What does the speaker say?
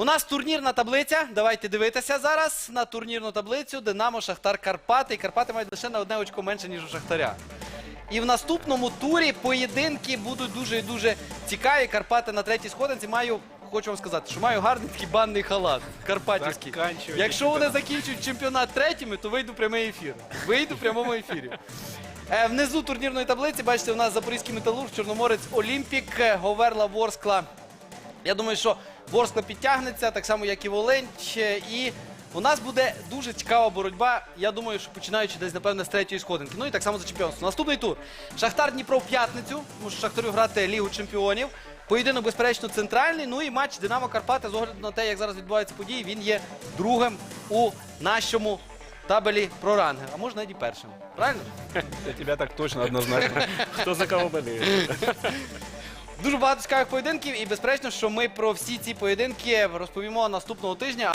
У нас турнірна таблиця. Давайте дивитися зараз на турнірну таблицю. Динамо, Шахтар, Карпати. І Карпати мають лише на одне очко менше, ніж у Шахтаря. І в наступному турі поєдинки будуть дуже і дуже цікаві. Карпати на третій сходинці. Маю, хочу вам сказати, що маю гарний такий банний халат. Карпатівський. Заканчуйте Якщо вони закінчують чемпіонат третіми, то вийду в прямий ефір. Вийду в прямому ефірі. Е, Внизу турнірної таблиці, бачите, у нас Запорізький металург, Чорноморець, Олімпік, е, Говерла, Ворскла. Я думаю, що Ворскла підтягнеться, так само, як і Волинь. Е, І у нас буде дуже цікава боротьба. Я думаю, що починаючи десь, напевне, з третьої сходинки. Ну і так само за чемпіонство. Наступний тур. Шахтар Дніпро в п'ятницю, тому що Шахтарю грати Лігу чемпіонів. Поєдинок, безперечно, центральний. Ну і матч Динамо Карпати, з огляду на те, як зараз відбуваються події, він є другим у нашому табелі про ранги. А може навіть і першим. Правильно? Для тебя так точно однозначно. Кто за кого болеет? Дуже багато цікавих поєдинків, і безперечно, що ми про всі ці поєдинки розповімо наступного тижня.